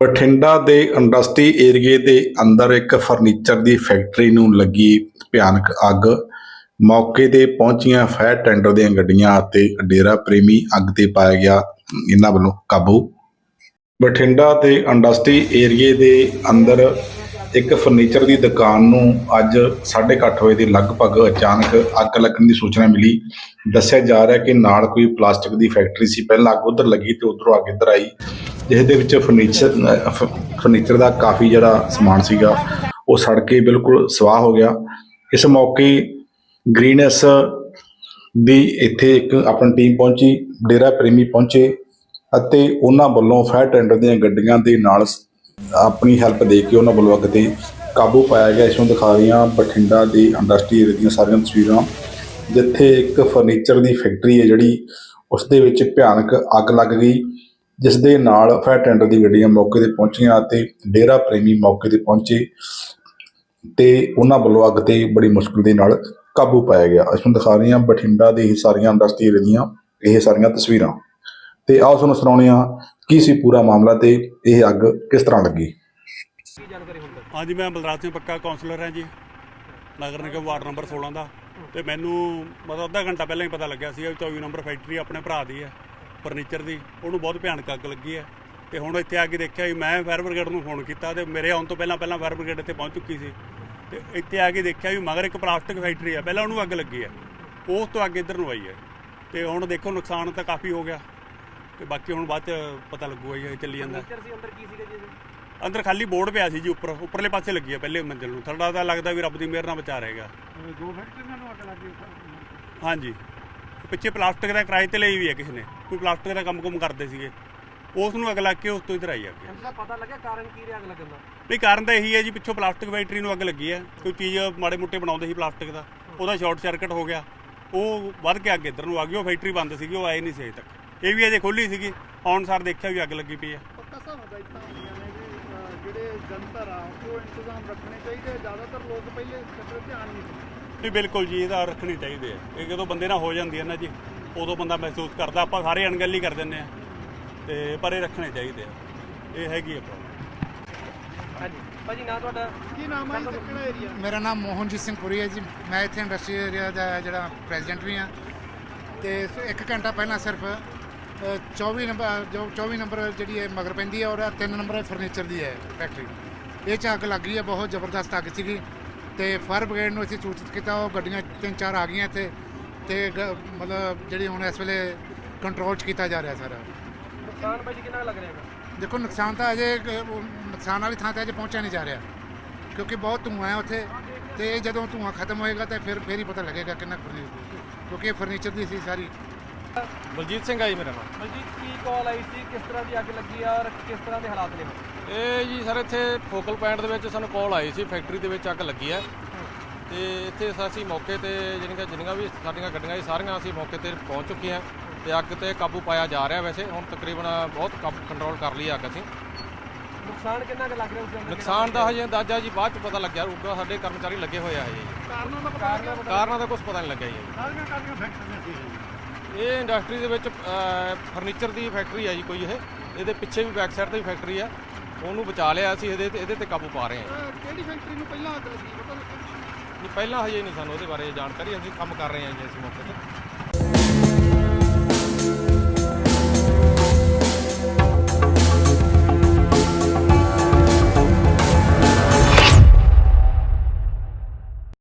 ਬਠਿੰਡਾ ਦੇ ਇੰਡਸਟਰੀ ਏਰੀਏ ਦੇ ਅੰਦਰ ਇੱਕ ਫਰਨੀਚਰ ਦੀ ਫੈਕਟਰੀ ਨੂੰ ਲੱਗੀ ਭਿਆਨਕ ਅੱਗ। ਮੌਕੇ ਤੇ ਪਹੁੰਚੀਆਂ ਫਾਇਰ ਟੈਂਡਰ ਦੀਆਂ ਗੱਡੀਆਂ ਅਤੇ ਡੇਰਾ ਪ੍ਰੇਮੀ ਅੱਗ ਤੇ ਪਾਇਆ ਗਿਆ, ਇਹਨਾਂ ਵੱਲੋਂ ਕਾਬੂ। ਬਠਿੰਡਾ ਦੇ ਇੰਡਸਟਰੀ ਏਰੀਏ ਦੇ ਅੰਦਰ ਇੱਕ ਫਰਨੀਚਰ ਦੀ ਦੁਕਾਨ ਨੂੰ ਅੱਜ 8:30 ਵਜੇ ਦੇ ਲਗਭਗ ਅਚਾਨਕ ਅੱਗ ਲੱਗਣ ਦੀ ਸੂਚਨਾ ਮਿਲੀ। ਦੱਸਿਆ ਜਾ ਰਿਹਾ ਕਿ ਨਾਲ ਕੋਈ ਪਲਾਸਟਿਕ ਦੀ ਫੈਕਟਰੀ ਸੀ। ਪਹਿਲਾਂ ਅੱਗ ਉਧਰ ਲੱਗੀ ਤੇ ਉਧਰੋਂ ਅੱਗ ਇੱਧਰ ਆਈ। ਜਿਸ ਦੇ ਵਿੱਚ ਫਰਨੀਚਰ ਫ- ਫਰਨੀਚਰ ਦਾ ਕਾਫੀ ਜਿਹੜਾ ਸਮਾਨ ਸੀਗਾ, ਉਹ ਸੜ ਕੇ ਬਿਲਕੁਲ ਸਵਾਹ ਹੋ ਗਿਆ। ਇਸ ਮੌਕੇ ਗ੍ਰੀਨੈਸ ਦੀ ਇੱਥੇ ਇੱਕ ਆਪਣੀ ਟੀਮ ਪਹੁੰਚੀ, ਡੇਰਾ ਪ੍ਰੇਮੀ ਪਹੁੰਚੇ ਅਤੇ ਉਹਨਾਂ ਵੱਲੋਂ ਫਾਇਰ ਟੈਂਡਰ ਦੀਆਂ ਗੱਡੀਆਂ ਦੇ ਨਾਲ ਆਪਣੀ ਹੈਲਪ ਦੇ ਕੇ ਉਹਨਾਂ ਵੱਲੋਂ ਅੱਗ ਤੇ ਕਾਬੂ ਪਾਇਆ ਗਿਆ। ਇਸ ਨੂੰ ਦਿਖਾ ਰਹੀਆਂ ਬਠਿੰਡਾ ਦੀ ਇੰਡਸਟਰੀ ਏਰੀਆ ਦੀਆਂ ਸਾਰੀਆਂ ਤਸਵੀਰਾਂ, ਜਿੱਥੇ ਇੱਕ ਫਰਨੀਚਰ ਦੀ ਫੈਕਟਰੀ ਹੈ ਜਿਹੜੀ, ਉਸ ਦੇ ਵਿੱਚ ਭਿਆਨਕ ਅੱਗ ਲੱਗ ਗਈ। ਜਿਸ ਦੇ ਨਾਲ ਫਾਇਰ ਟੈਂਡਰ ਦੀ ਗੱਡੀਆਂ ਮੌਕੇ ਤੇ ਪਹੁੰਚੀਆਂ ਅਤੇ ਡੇਰਾ ਪ੍ਰੇਮੀ ਮੌਕੇ ਤੇ ਪਹੁੰਚੇ ਤੇ ਉਹਨਾਂ ਵੱਲੋਂ ਅੱਗ ਤੇ ਬੜੀ ਮੁਸ਼ਕਲ ਦੇ ਨਾਲ ਕਾਬੂ ਪਾਇਆ ਗਿਆ। ਅਸੀਂ ਨੂੰ ਦਿਖਾ ਹਾਂ ਬਠਿੰਡਾ ਦੇ ਇਹ ਸਾਰੀਆਂ ਇੰਡਸਟਰੀ ਦੀਆਂ ਇਹ ਸਾਰੀਆਂ ਤਸਵੀਰਾਂ। ਤੇ ਆਓ ਤੁਹਾਨੂੰ ਸੁਣਾਉਂਦੇ ਹਾਂ ਕੀ ਸੀ ਪੂਰਾ ਮਾਮਲਾ ਤੇ ਇਹ ਅੱਗ ਕਿਸ ਤਰ੍ਹਾਂ ਲੱਗੀ। ਹਾਂਜੀ, ਮੈਂ ਬਲਰਾਜ ਸਿੰਘ ਪੱਕਾ ਕਾਉਂਸਲਰ ਹਾਂ ਜੀ। ਨਗਰ ਨਿਗਮ ਵਾਰਡ ਨੰਬਰ 16 ਦਾ। ਤੇ ਮੈਨੂੰ ਮਤਲਬ ਅੱਧਾ ਘੰਟਾ ਪਹਿਲਾਂ ਹੀ ਪਤਾ ਲੱਗਿਆ ਸੀ 24 ਨੰਬਰ ਫੈਕਟਰੀ ਆਪਣੇ ਭਰਾ ਦੀ ਹੈ। ਫਰਨੀਚਰ ਦੀ ਉਹਨੂੰ ਬਹੁਤ ਭਿਆਨਕ ਅੱਗ ਲੱਗੀ ਹੈ। ਤੇ ਹੁਣ ਇੱਥੇ ਆ ਕੇ ਦੇਖਿਆ ਵੀ ਮੈਂ ਫਾਇਰ ਬ੍ਰਿਗੇਡ ਨੂੰ ਫੋਨ ਕੀਤਾ ਤੇ ਮੇਰੇ ਆਉਣ ਤੋਂ ਪਹਿਲਾਂ ਪਹਿਲਾਂ ਫਾਇਰ ਬ੍ਰਿਗੇਡ ਇੱਥੇ ਪਹੁੰਚ ਚੁੱਕੀ ਸੀ। ਤੇ ਇੱਥੇ ਆ ਕੇ ਦੇਖਿਆ ਵੀ ਮਗਰ ਇੱਕ ਪਲਾਸਟਿਕ ਫੈਕਟਰੀ ਹੈ ਪਹਿਲਾਂ ਉਹਨੂੰ ਅੱਗ ਲੱਗੀ ਹੈ। ਉਸ ਤੋਂ ਅੱਗ ਇੱਧਰ ਨੂੰ ਆਈ ਹੈ। ਤੇ ਹੁਣ ਦੇਖੋ ਨੁਕਸਾਨ ਤਾਂ ਕਾਫੀ ਹੋ ਗਿਆ। ਤੇ ਬਾਕੀ ਹੁਣ ਬਾਅਦ ਚ ਪਤਾ ਲੱਗੂਗਾ ਜੀ ਇਹ ਚੱਲੀ ਜਾਂਦਾ। ਅੰਦਰ ਕੀ ਸੀਗਾ ਜੀ ਇਹਦੇ? ਅੰਦਰ ਖਾਲੀ ਬੋਰਡ ਪਿਆ ਸੀ ਜੀ ਉੱਪਰ ਉੱਪਰਲੇ ਪਾਸੇ ਲੱਗੀ ਆ ਪਹਿਲੇ ਮੰਜ਼ਿਲ ਨੂੰ। ਥਰਡਾ ਤਾਂ ਲੱਗਦਾ ਵੀ ਰੱਬ ਦੀ ਮਿਹਰ ਨਾਲ ਬਚਾ ਰਹੇਗਾ ਦੋ ਫੈਕਟਰੀਆਂ ਨੂੰ ਅੱਗ ਲੱਗੀ ਹਾਂਜੀ। ਪਿੱਛੇ ਪਲਾਸਟਿਕ ਦਾ ਕਿਰਾਏ ਤੇ ਲਈ ਵੀ ਹੈ ਕਿਸੇ ਨੇ ਕੋਈ ਪਲਾਸਟਿਕ ਦਾ ਕੰਮ ਕੁਮ ਕਰਦੇ ਸੀਗੇ। ਉਸ ਨੂੰ ਅੱਗ ਲੱਗ ਕੇ ਉਸ ਤੋਂ ਇਧਰ ਆਈ ਅੱਗੇ। ਇਹਦਾ ਪਤਾ ਲੱਗਿਆ ਕਾਰਨ ਕੀ ਰਿਹਾ ਅੱਗ ਲੱਗਣ ਦਾ? ਨਹੀਂ ਕਾਰਨ ਤਾਂ ਇਹੀ ਹੈ ਜੀ ਪਿੱਛੋਂ ਪਲਾਸਟਿਕ ਫੈਕਟਰੀ ਨੂੰ ਅੱਗ ਲੱਗੀ ਹੈ। ਕੋਈ ਚੀਜ਼ ਮਾੜੇ ਮੁੱਟੇ ਬਣਾਉਂਦੇ ਸੀ ਪਲਾਸਟਿਕ ਦਾ ਉਹਦਾ ਸ਼ਾਰਟ ਸਰਕਟ ਹੋ ਗਿਆ। ਉਹ ਵੱਧ ਕੇ ਅੱਗ ਇੱਧਰ ਨੂੰ ਆ ਗਈ ਉਹ ਫੈਕਟਰੀ ਬੰਦ ਸੀਗੀ ਉਹ ਆਏ ਨਹੀਂ ਸੀ ਅਜੇ ਤੱਕ। ਇਹ ਵੀ ਅਜੇ ਖੁੱਲੀ ਸੀਗੀ ਆਉਣ ਸਾਰ ਦੇਖਿਆ ਵੀ ਅੱਗ ਲੱਗੀ ਪਈ ਹੈ। ਪੱਕਾ ਵੀ ਅਹ, ਜਿਹੜੇ ਜਨਤਰ ਆ ਉਹ ਇੰਤਜ਼ਾਮ ਰੱਖਣੇ ਚਾਹੀਦੇ ਆ। ਜ਼ਿਆਦਾਤਰ ਲੋਕ ਪਹਿਲੇ ਇਸ ਤਰ੍ਹਾਂ ਧਿਆਨ ਨਹੀਂ ਦਿੰਦੇ। ਨਹੀਂ ਬਿਲਕੁਲ ਜੀ ਇਹਦਾ ਰੱਖਣੀ ਚਾਹੀਦੀ ਹੈ ਇਹ ਜਦੋਂ ਬੰਦੇ ਨਾਲ ਹੋ ਜਾਂਦੀ ਹੈ ਨਾ ਜੀ ਉਦੋਂ ਬੰਦਾ ਮਹਿਸੂਸ ਕਰਦਾ ਆਪਾਂ ਸਾਰੇ ਅਣਗਹਿਲੀ ਕਰ ਦਿੰਦੇ ਆ। ਤੇ ਪਰ ਇਹ ਰੱਖਣੇ ਚਾਹੀਦੇ ਆ। ਇਹ ਹੈਗੀ ਆ ਪ੍ਰੋਬਲਮ ਹਾਂਜੀ। ਭਾਜੀ ਨਾ ਤੁਹਾਡਾ? ਕੀ ਨਾਮ ਹੈ ਜੀ? ਕਿਹੜਾ ਏਰੀਆ ਮੇਰਾ ਨਾਮ ਮੋਹਨਜੀਤ ਸਿੰਘ ਪੁਰੀ ਹੈ ਜੀ। ਮੈਂ ਇੱਥੇ ਇੰਡਸਟਰੀ ਏਰੀਆ ਦਾ ਜਿਹੜਾ ਪ੍ਰੈਜ਼ੀਡੈਂਟ ਵੀ ਹਾਂ। ਤੇ ਇੱਕ ਘੰਟਾ ਪਹਿਲਾਂ ਸਿਰਫ 24 ਨੰਬਰ ਜੋ 24 ਨੰਬਰ ਜਿਹੜੀ ਹੈ ਮਗਰ ਪੈਂਦੀ ਹੈ ਔਰ 3 ਨੰਬਰ ਫਰਨੀਚਰ ਦੀ ਹੈ ਫੈਕਟਰੀ ਇਹ 'ਚ ਅੱਗ ਲੱਗ ਗਈ ਹੈ ਬਹੁਤ ਜ਼ਬਰਦਸਤ ਅੱਗ ਸੀਗੀ ਤੇ ਫਾਇਰ ਬ੍ਰਿਗੇਡ ਨੂੰ ਅਸੀਂ ਸੂਚਿਤ ਕੀਤਾ ਉਹ ਗੱਡੀਆਂ ਤਿੰਨ ਚਾਰ ਆ ਗਈਆਂ ਇੱਥੇ ਤੇ ਮਤਲਬ ਜਿਹੜੀ ਹੁਣ ਇਸ ਵੇਲੇ ਕੰਟਰੋਲ 'ਚ ਕੀਤਾ ਜਾ ਰਿਹਾ ਸਾਰਾ। ਨੁਕਸਾਨ ਭਾਜੀ ਕਿੰਨਾ ਲੱਗ ਰਿਹਾ ਹੈਗਾ? ਦੇਖੋ ਨੁਕਸਾਨ ਤਾਂ ਅਜੇ ਨੁਕਸਾਨ ਵਾਲੀ ਥਾਂ ਤੇ ਅਜੇ ਪਹੁੰਚਿਆ ਨਹੀਂ ਜਾ ਰਿਹਾ ਕਿਉਂਕਿ ਬਹੁਤ ਧੂੰਆਂ ਹੈ ਉੱਥੇ ਤੇ ਜਦੋਂ ਧੂੰਆਂ ਖਤਮ ਹੋਏਗਾ ਤਾਂ ਫਿਰ ਫੇਰ ਹੀ ਪਤਾ ਲੱਗੇਗਾ ਕਿੰਨਾ ਫਰਨੀਚਰ ਕਿਉਂਕਿ ਇਹ ਫਰਨੀਚਰ ਦੀ ਸੀ ਸਾਰੀ। ਬਲਜੀਤ ਸਿੰਘ ਆ ਜੀ ਮੇਰਾ ਨਾਮ। ਬਲਜੀਤ ਕੀ ਕਾਲ ਆਈ ਸੀ? ਕਿਸ ਤਰ੍ਹਾਂ ਦੀ ਅੱਗ ਲੱਗੀ ਆ ਔਰ ਕਿਸ ਤਰ੍ਹਾਂ ਦੇ ਹਾਲਾਤ ਨੇ? ਇਹ ਜੀ ਸਰ ਇੱਥੇ ਫੋਕਲ ਪੁਆਇੰਟ ਦੇ ਵਿੱਚ ਸਾਨੂੰ ਕਾਲ ਆਈ ਸੀ ਫੈਕਟਰੀ ਦੇ ਵਿੱਚ ਅੱਗ ਲੱਗੀ ਹੈ ਤੇ ਇੱਥੇ ਅਸੀਂ ਮੌਕੇ ਤੇ ਜਿਹੜੀਆਂ ਜਿੰਨੀਆਂ ਵੀ ਸਾਡੀਆਂ ਗੱਡੀਆਂ ਸੀ ਸਾਰੀਆਂ ਅਸੀਂ ਮੌਕੇ ਤੇ ਪਹੁੰਚ ਚੁੱਕੇ ਹਾਂ ਤੇ ਅੱਗ ਤੇ ਕਾਬੂ ਪਾਇਆ ਜਾ ਰਿਹਾ ਵੈਸੇ। ਹੁਣ ਤਕਰੀਬਨ ਬਹੁਤ ਕਾਬੂ ਕੰਟਰੋਲ ਕਰ ਲਈ ਅੱਗ ਅਸੀਂ। ਨੁਕਸਾਨ ਕਿੰਨਾ ਕੁ ਲੱਗ ਰਿਹਾ ਉਸ ਦੇ ਨੁਕਸਾਨ ਦਾ ਹਜੇ ਅੰਦਾਜ਼ਾ ਜੀ ਬਾਅਦ ਚ ਪਤਾ ਲੱਗਿਆ ਹੋਊਗਾ ਸਾਡੇ ਕਰਮਚਾਰੀ ਲੱਗੇ ਹੋਏ ਆ ਹਜੇ। ਜੀ ਕਾਰਨਾਂ ਦਾ ਪਤਾ ਕਾਰਨ ਲੱਗਿਆ? ਪਤਾ ਕਾਰਨਾਂ ਦਾ ਕੁਝ ਪਤਾ ਨਹੀਂ ਲੱਗਿਆ ਜੀ। ਸਾਰੀਆਂ ਕਾਰੀਆਂ ਫੈਕਟਰੀਆਂ ਸੀ ਇਹ ਇੰਡਸਟਰੀ ਦੇ ਵਿੱਚ ਫਰਨੀਚਰ ਦੀ ਫੈਕਟਰੀ ਹੈ ਜੀ ਕੋਈ ਇਹ। ਇਹਦੇ ਪਿੱਛੇ ਵੀ ਬੈਕ ਸਾਈਡ ਤੇ ਵੀ ਫੈਕਟਰੀ ਹੈ ਉਹਨੂੰ ਬਚਾ ਲਿਆ ਅਸੀਂ ਇਹਦੇ ਤੇ ਇਹਦੇ ਤੇ ਕਾਬੂ ਪਾ ਰਹੇ ਹਾਂ। ਕਿਹੜੀ ਫੈਕਟਰੀ ਨੂੰ ਪਹਿਲਾਂ ਅੱਗ ਲੱਗੀ? ਪਤਾ ਨਹੀਂ ਪਹਿਲਾਂ ਹਜੇ ਨਹੀਂ ਸਾਨੂੰ ਉਹਦੇ ਬਾਰੇ ਜਾਣਕਾਰੀ। ਅਸੀਂ ਕੰਮ ਕਰ ਰਹੇ ਹਾਂ ਜੀ ਇਸ ਮੌਕੇ ਤੇ।